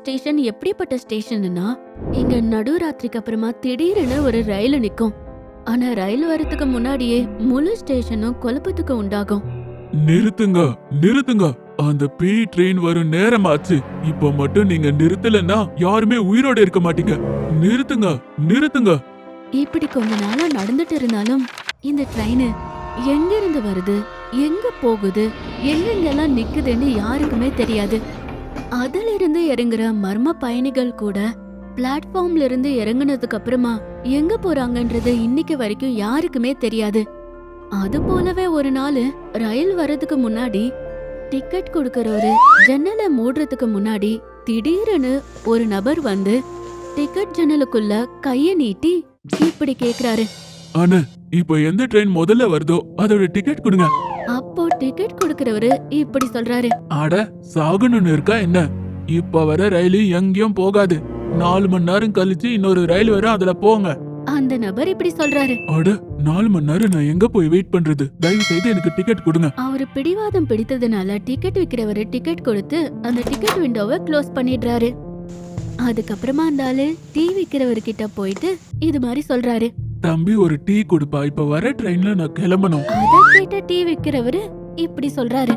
Station எப்படிப்பட்ட ஸ்டேஷன்னா இங்க நடுராத்திரிக்கு அப்புறமா திடீர்னு ஒரு ரயில் நிக்கும். ஆனா ரயில் வரதுக்கு முன்னாடியே முழு ஸ்டேஷனும் குழப்பத்துக்கு உண்டாகும். நிறுத்துங்க நிறுத்துங்க. அந்த பேய் ட்ரெயின் வரும் நேரமாச்சு இப்ப மட்டும் நீங்க நிறுத்தலன்னா யாருமே உயிரோட இருக்க மாட்டீங்க. நிறுத்துங்க நிறுத்துங்க. இப்படி கொஞ்ச நாளா நடந்துட்டு இருந்தாலும் இந்த ட்ரெயின் எங்க இருந்து வருது எங்க போகுது எங்கெங்கெல்லாம் நிக்குதுன்னு யாருக்குமே தெரியாது. அதிலிருந்து இறங்குற மர்ம பயணிகள் கூட பிளாட்ஃபார்ம்ல இருந்து இறங்குனதுக்கு அப்புறமா எங்க போறாங்கன்றது இன்னைக்கு வரைக்கும் யாருக்குமே தெரியாது. அது போலவே ஒரு நாள் ரயில் வர்றதுக்கு முன்னாடி டிக்கெட் கொடுக்கறவரு ஜன்னலை மூடுறதுக்கு முன்னாடி திடீர்னு ஒரு நபர் வந்து டிக்கெட் ஜன்னலுக்குள்ள கைய நீட்டி இப்படி கேக்குறாரு. ஆனா இப்ப எந்த ட்ரெயின் முதல்ல வருதோ அதோட டிக்கெட் கொடுங்க. டிக்கெட் கொடுக்கறவரு இப்படி சொல்றாரு. அட சாகணும்னு இருக்கா என்ன? இப்ப வர ரயில் எங்கேயும் போகாது. நாலு மணி நேரம் கழிச்சு இன்னொரு ரயில் வரும் அதுல போங்க. அந்த நபர் இப்படி சொல்றாரு. அட நாலு மணி நேரம் நான் எங்க போய் வெயிட் பண்றது? தயவு செய்து எனக்கு டிக்கெட் கொடுங்க. அவரு பிடிவாதம் பிடித்ததுனால டிக்கெட் விக்கிறவரு டிக்கெட் கொடுத்து அந்த டிக்கெட் விண்டோவை க்ளோஸ் பண்ணிடுறாரு. அதுக்கப்புறமா அந்த ஆளு டீ விக்கிறவர்கிட்ட போயிட்டு இது மாதிரி சொல்றாரு. தம்பி ஒரு டீ கொடுப்பா. இப்ப வர ட்ரெயின்ல நான் கிளம்பணும். அத கேட்ட டீ விக்கிறவரு இப்படி சொல்றாரு.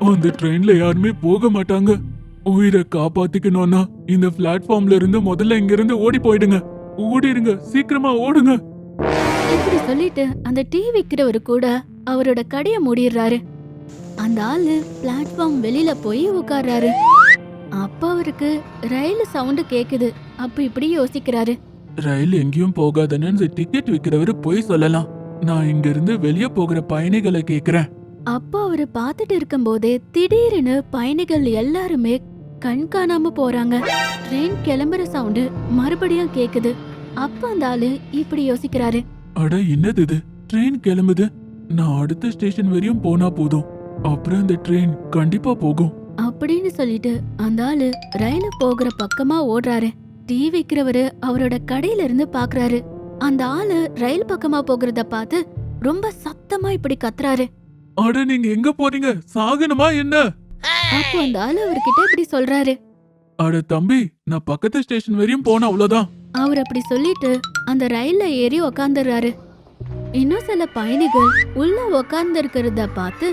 அந்த ட்ரெயின்ல யாருமே போக மாட்டாங்க. உயிரை காப்பாத்திக்கணும்னா இந்த பிளாட்ஃபார்ம்ல இருந்து முதல்ல இங்க இருந்து ஓடி போயிடுங்க. ஓடிடுங்க. சீக்கிரமா ஓடுங்க. இப்படி சொல்லிட்டு அந்த டீ விக்கிறவரு கூட அவரோட கடைய மூடிடுறாரு. அந்த ஆளு பிளாட்ஃபார்ம் வெளியில போய் உட்கார்றாரு. அப்ப அவருக்கு ரயில் சவுண்ட் கேக்குது. அப்ப இப்படி யோசிக்கிறாரு. ரயில் எங்கேயும் போகாதன்னு டிக்கெட் விக்கிறவரு போய் சொல்லலாம். நான் இங்க இருந்து வெளியே போகிற பயணிகளை கேக்குறேன். அப்போ அவரு பார்த்துட்டு இருக்கும்போதே திடீர்னு பயணிகள் எல்லாருமே கண் காணாம போறாங்க. ட்ரெயின் கிளம்புற சவுண்டு மறுபடியும் கேக்குது. அப்ப அந்த ஆளு இப்படி யோசிக்கிறாரு. அட என்னது இது? ட்ரெயின் கிளம்புது. நான் அடுத்த ஸ்டேஷன் வரையும் போனா போதும். அப்புறம் இந்த ட்ரெயின் கண்டிப்பா போகும். அப்படின்னு சொல்லிட்டு அந்த ஆளு ரயில போகிற பக்கமா ஓடுறாரு. டீ விக்கிறவரு அவரோட கடையில இருந்து பாக்குறாரு. அந்த ஆளு ரயில் பக்கமா போகிறத பார்த்து ரொம்ப சத்தமா இப்படி கத்துறாரு. அட நீங்க எங்க போறீங்க? சாகணுமா என்ன? அப்போ அந்த ஆளு அவர்கிட்ட இப்படி சொல்றாரு. அட தம்பி நான் பக்கத்து ஸ்டேஷன் வரையும் போன அவ்வளவுதான். அவர் அப்படி சொல்லிட்டு அந்த ரயில்ல ஏறி உக்காந்துடுறாரு இன்னும் சில பயணிகள் உள்ள உக்காந்து இருக்கிறத பார்த்து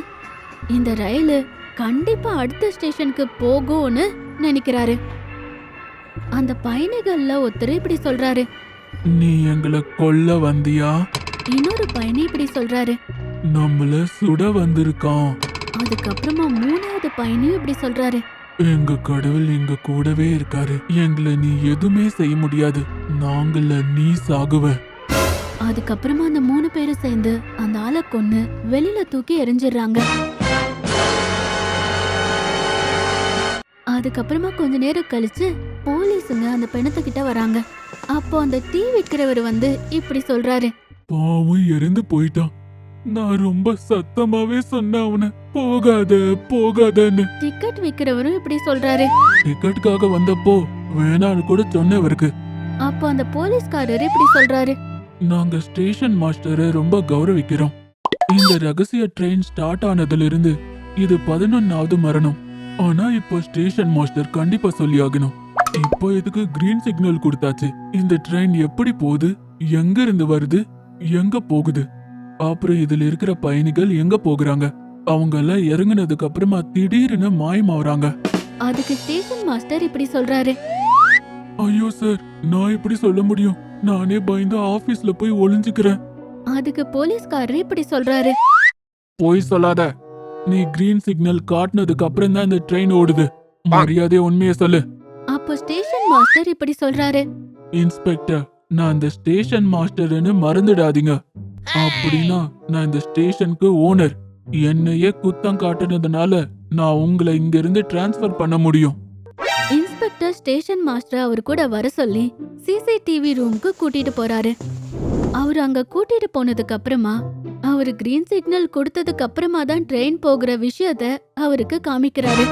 இந்த ரயில் கண்டிப்பா அடுத்த ஸ்டேஷனுக்கு போகும்னு நினைக்கிறாரு. அந்த பயணிகள்ல ஒருத்தர் இப்படி சொல்றாரு. நீ எங்களை கொல்ல வந்தியா? இன்னொரு பயணி இப்படி சொல்றாரு. நம்மள சுட வந்திருக்கான். அதுக்கப்புறமா மூணாவது பயணியும் இப்படி சொல்றாரு. எங்க கடவுள் எங்க கூடவே இருக்காரு. எங்களை நீ எதுவுமே செய்ய முடியாது. நாங்கள நீ சாகுவ. அதுக்கப்புறமா அந்த மூணு பேரும் சேர்ந்து அந்த ஆளை கொன்னு வெளியில தூக்கி எரிஞ்சிடுறாங்க அதுக்கப்புறமா கொஞ்ச நேரம் கழிச்சு போலீஸுங்க அந்த பெணத்துக்கிட்ட வராங்க. அப்போ அந்த டீ விற்கிறவர் வந்து இப்படி சொல்றாரு. பாவம் இறந்து போயிட்டான். நான் ரொம்ப சத்தமாவே சொன்னேன் அவனை போகாத போகாதன்னு. டிக்கெட் விற்கிறவரும் இப்படி சொல்றாரு. டிக்கெட்டுக்காக வந்தப்போ வேணான்னு கூட சொன்னவருக்கு அப்போ அந்த போலீஸ்காரர் இப்படி சொல்றாரு. நாங்க ஸ்டேஷன் மாஸ்டரை ரொம்ப கௌரவிக்கிறோம். இந்த ரகசிய ட்ரெயின் ஸ்டார்ட் ஆனதுல இருந்து இது பதினொன்னாவது மரணம். ஆனா இப்போ ஸ்டேஷன் மாஸ்டர் கண்டிப்பா சொல்லி ஆகணும். இப்போ இதுக்கு கிரீன் சிக்னல் கொடுத்தாச்சு? இந்த ட்ரெயின் எப்படி போகுது? எங்க இருந்து வருது? எங்க போகுது? அப்புறம் இதுல இருக்கிற பயணிகள் எங்க போகுறாங்க? அவங்க எல்லாம் இறங்குனதுக்கு அப்புறமா திடீர்னு மாயமாவறாங்க அதுக்கு ஸ்டேஷன் மாஸ்டர் இப்படி சொல்றாரு. ஐயோ சார் நான் எப்படி சொல்ல முடியும்? நானே பயந்து ஆபீஸ்ல போய் ஒளிஞ்சுக்கிறேன். அதுக்கு போலீஸ்காரர் இப்படி சொல்றாரு. போய் சொல்லாத. நீ கிரீன் சிக்னல் காட்டுனதுக்கு அப்புறம் தான் இந்த ட்ரெயின் ஓடுது. மரியாதை உண்மையை சொல்லு. அப்போ ஸ்டேஷன் மாஸ்டர் இப்படி சொல்றாரு. இன்ஸ்பெக்டர் நான் இந்த ஸ்டேஷன் மாஸ்டர்னு மறந்துடாதீங்க. அப்படின்னா நான் இந்த ஸ்டேஷனுக்கு ஓனர். என்னையே குத்தம் காட்டுனதுனால நான் உங்களை இங்க இருந்து டிரான்ஸ்ஃபர் பண்ண முடியும். இன்ஸ்பெக்டர் ஸ்டேஷன் மாஸ்டர் அவர் கூட வர சொல்லி சிசிடிவி ரூமுக்கு கூட்டிட்டு போறாரு. அவர் அங்க கூட்டிட்டு போனதுக்கு அப்புறமா அவர் கிரீன் சிக்னல் கொடுத்ததுக்கு அப்புறமா தான் ட்ரெயின் போகிற விஷயத்த அவருக்கு காமிக்கிறாரு.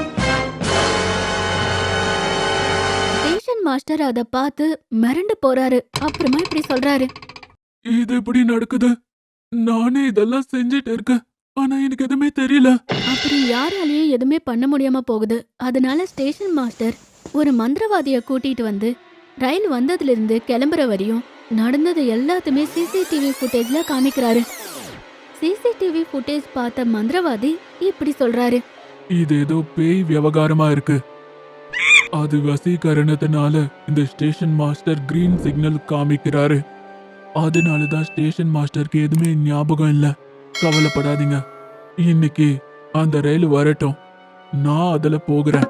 ஸ்டேஷன் மாஸ்டர் அத பார்த்து மிரண்டு போறாரு. அப்புறமா இப்படி சொல்றாரு. இது எப்படி நடக்குது? நானே இதெல்லாம் செஞ்சுட்டு இருக்கேன். ஆனா எனக்கு எதுவுமே தெரியல. அப்படி யாராலையும் எதுவுமே பண்ண முடியாம போகுது. அதனால ஸ்டேஷன் மாஸ்டர் ஒரு மந்திரவாதிய கூட்டிட்டு வந்து ரயில் வந்ததுல இருந்து கிளம்புற வரையும் நடந்தது எல்லாத்தையுமே சிசிடிவி ஃபுட்டேஜ்ல காமிக்கிறாரு. சிசிடிவி ஃபுட்டேஜ் பார்த்த மந்திரவாதி இப்படி சொல்றாரு. இது ஏதோ பேய் விவகாரமா இருக்கு. அது வசீகரணத்தினால இந்த ஸ்டேஷன் மாஸ்டர் கிரீன் சிக்னல் காமிக்கிறாரு. அதனால தான் ஸ்டேஷன் மாஸ்டருக்கு எதுவுமே ஞாபகம் இல்ல. கவலைப்படாதீங்க. இன்னைக்கு அந்த ரயில் வரட்டும். நான் அதுல போகிறேன்.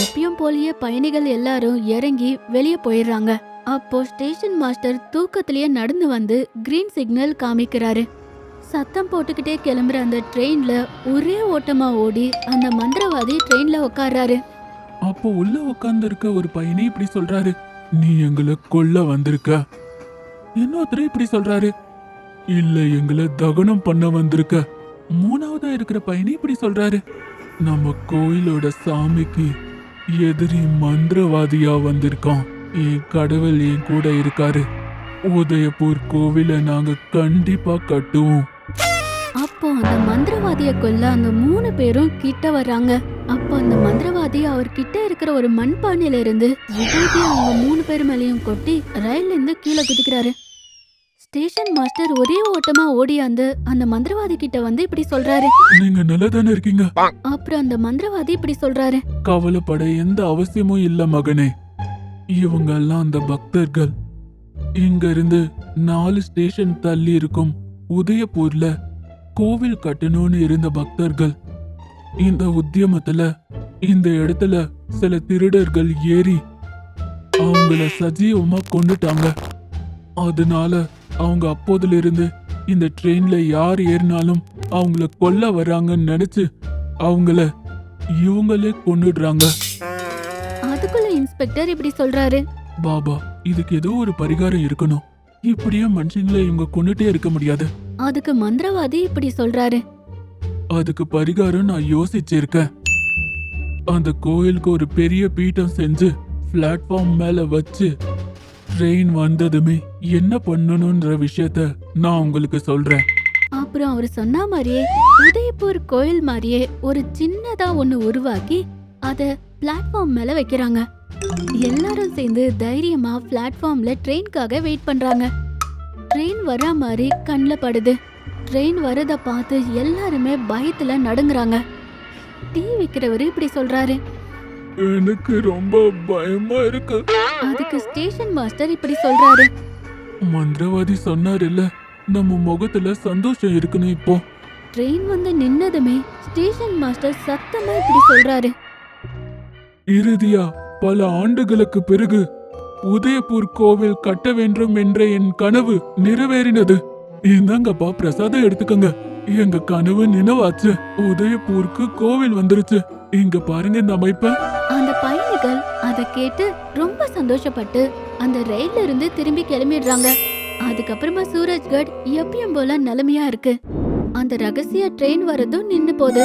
எப்பயும் போலயே பயணிகள் எல்லாரும் இறங்கி வெளியே போயிடுறாங்க. அப்போ ஸ்டேஷன் மாஸ்டர் தூக்கத்திலேயே நடந்து வந்து கிரீன் சிக்னல் காமிக்கிறாரு. சத்தம் போட்டுக்கிட்டே கிளம்புற அந்த ட்ரெயின்ல ஒரே ஓட்டமா ஓடி அந்த மந்திரவாதி ட்ரெயின்ல உட்கார்றாரு அப்போ உள்ள உட்கார்ந்திருக்க ஒரு பையனே இப்படி சொல்றாரு. நீ எங்களை கொல்ல வந்திருக்க. இன்னொருத்தர் இப்படி சொல்றாரு. இல்ல எங்களை தகனம் பண்ண வந்திருக்க. மூணாவதா இருக்கிற பையனே இப்படி சொல்றாரு. நம்ம கோயிலோட சாமிக்கு எதிரி மந்திரவாதியா வந்திருக்கான். என் கடவுள் என் கூட இருக்காரு. உதயபூர் கோவிலை நாங்க கண்டிப்பா கட்டுவோம். அப்போ அந்த மந்திரவாதிய கொல்ல அந்த மூணு பேரும் கிட்ட வர்றாங்க. அப்போ அந்த மந்திரவாதி அவர் கிட்ட இருக்கிற ஒரு மண்பானையில இருந்து விபூதி அவங்க மூணு பேர் மேலயும் கொட்டி ரயில்ல இருந்து கீழே குதிக்கிறாரு. ஸ்டேஷன் மாஸ்டர் ஒரே ஓட்டமா ஓடியாந்து அந்த மந்திரவாதி கிட்ட வந்து இப்படி சொல்றாரு. நீங்க நல்லா தானே இருக்கீங்க? அப்புறம் அந்த மந்திரவாதி இப்படி சொல்றாரு. கவலைப்பட எந்த அவசியமும் இல்ல மகனே. இவங்க எல்லாம் அந்த பக்தர்கள். இங்க இருந்து நாலு ஸ்டேஷன் தள்ளி இருக்கும் உதயபூர்ல கோவில் கட்டணும்னு இருந்த பக்தர்கள். இந்த உத்தியமத்துல இந்த இடத்துல சில திருடர்கள் ஏறி அவங்கள சஜீவமா கொண்டுட்டாங்க. அதனால அவங்க அப்போதுல இருந்து இந்த ட்ரெயின்ல யார் ஏறினாலும் அவங்கள கொல்ல வராங்கன்னு நினைச்சு அவங்கள இவங்களே கொன்னுடுறாங்க. அதுக்குள்ள இன்ஸ்பெக்டர் இப்படி சொல்றாரு? பாபா இதுக்கு ஏதோ ஒரு பரிகாரம் இருக்கணும். இப்படியே மனுஷங்களை இவங்க கொண்டுட்டே இருக்க முடியாது. அதுக்கு மந்திரவாதி இப்படி சொல்றாரு. அதுக்கு பரிகாரம் நான் யோசிச்சிருக்கேன். அந்த கோயிலுக்கு ஒரு பெரிய பீட்டம் செஞ்சு பிளாட்ஃபார்ம் மேல வச்சு ட்ரெயின் வந்ததுமே என்ன பண்ணணும்ன்ற விஷயத்த நான் உங்களுக்கு சொல்றேன். அப்புறம் அவர் சொன்ன மாதிரியே உதயபூர் கோயில் மாதிரியே ஒரு சின்னதா ஒண்ணு உருவாக்கி அத பிளாட்ஃபார்ம் மேல வைக்கிறாங்க. எல்லாரும் சேர்ந்து தைரியமா பிளாட்ஃபார்ம்ல ட்ரெயின்காக வெயிட் பண்றாங்க. ட்ரெயின் வர மாதிரி கண்ணில் படுது. ட்ரெயின் வரத பார்த்து எல்லாருமே பயத்துல நடுங்குறாங்க. டீ விக்கிறவரு இப்படி சொல்றாரு. எனக்கு ரொம்ப பயமா இருக்கு. அதுக்கு ஸ்டேஷன் மாஸ்டர் இப்படி சொல்றாரு. மந்திரவாதி சொன்னார் இல்ல நம்ம முகத்துல சந்தோஷம் இருக்குன்னு இப்போ. ட்ரெயின் வந்து நின்னதுமே ஸ்டேஷன் மாஸ்டர் சத்தமா இப்படி சொல்றாரு. இறுதியா பல ஆண்டுகளுக்கு பிறகு உதயபூர் கோவில் கட்ட வேண்டும் என்ற என் கனவு நிறைவேறினது. இந்தாங்கப்பா பிரசாதம் எடுத்துக்கங்க. எங்க கனவு நினைவாச்சு. உதயபூருக்கு கோவில் வந்துருச்சு. இங்க பாருங்க இந்த அமைப்ப. அந்த பயணிகள் அதை கேட்டு ரொம்ப சந்தோஷப்பட்டு அந்த ரயில்ல இருந்து திரும்பி கிளம்பிடுறாங்க. அதுக்கப்புறமா சூரஜ்கட் எப்பயும் போல நிலைமையா இருக்கு. அந்த ரகசிய ட்ரெயின் வரதும் நின்னு போகுது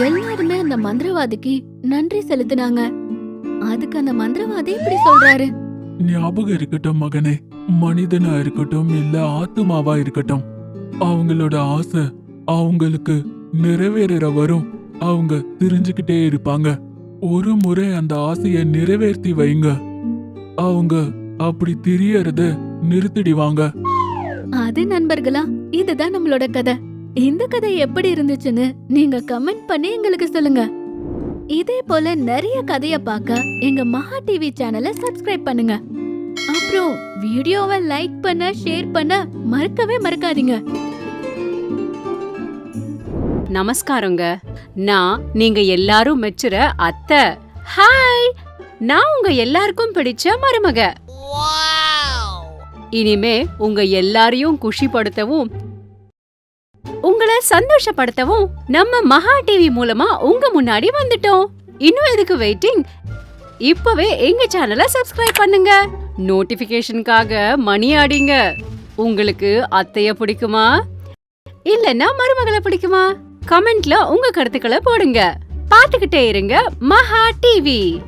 எல்லாருமே அந்த மந்திரவாதிக்கு நன்றி செலுத்தினாங்க. அதுக்கு அந்த மந்திரவாதி இப்படி சொல்றாரு. ஞாபகம் இருக்கட்டும் மகனே. மனிதனா இருக்கட்டும் இல்ல ஆத்துமாவா இருக்கட்டும் அவங்களோட ஆசை அவங்களுக்கு நிறைவேற வரும். அவங்க தெரிஞ்சுக்கிட்டே இருப்பாங்க. ஒரு முறை அந்த ஆசையை நிறைவேற்றி வைங்க. அவங்க அப்படி தெரியறத நிறுத்திடுவாங்க. அது நண்பர்களா இதுதான் நம்மளோட கதை. இந்த கதை எப்படி இருந்துச்சுன்னு நீங்க கமெண்ட் பண்ணி எங்களுக்கு சொல்லுங்க. இதே போல நிறைய கதைய பார்க்க எங்க மகா டிவி சேனலை சப்ஸ்கிரைப் பண்ணுங்க. அப்புறம் வீடியோவை லைக் பண்ண ஷேர் பண்ண மறக்கவே மறக்காதீங்க. நமஸ்காரங்க. நான் நீங்க எல்லாரும் மெச்சுற அத்தை. ஹாய் நான் உங்க எல்லாருக்கும் பிடிச்ச மருமக. இனிமே உங்க எல்லாரையும் குஷிப்படுத்தவும் உங்களை சந்தோஷப்படுத்தவும் நம்ம மகா டிவி மூலமா உங்க முன்னாடி வந்துட்டோம். இன்னும் எதுக்கு வெயிட்டிங் இப்பவே எங்க சேனலை சப்ஸ்கிரைப் பண்ணுங்க. நோட்டிபிகேஷனுக்காக மணி ஆடிங்க. உங்களுக்கு அத்தைய பிடிக்குமா? இல்லனா மருமகளை பிடிக்குமா? கமெண்ட்ல உங்க கருத்துக்களை போடுங்க. பாத்துக்கிட்டே இருங்க. மகா டிவி.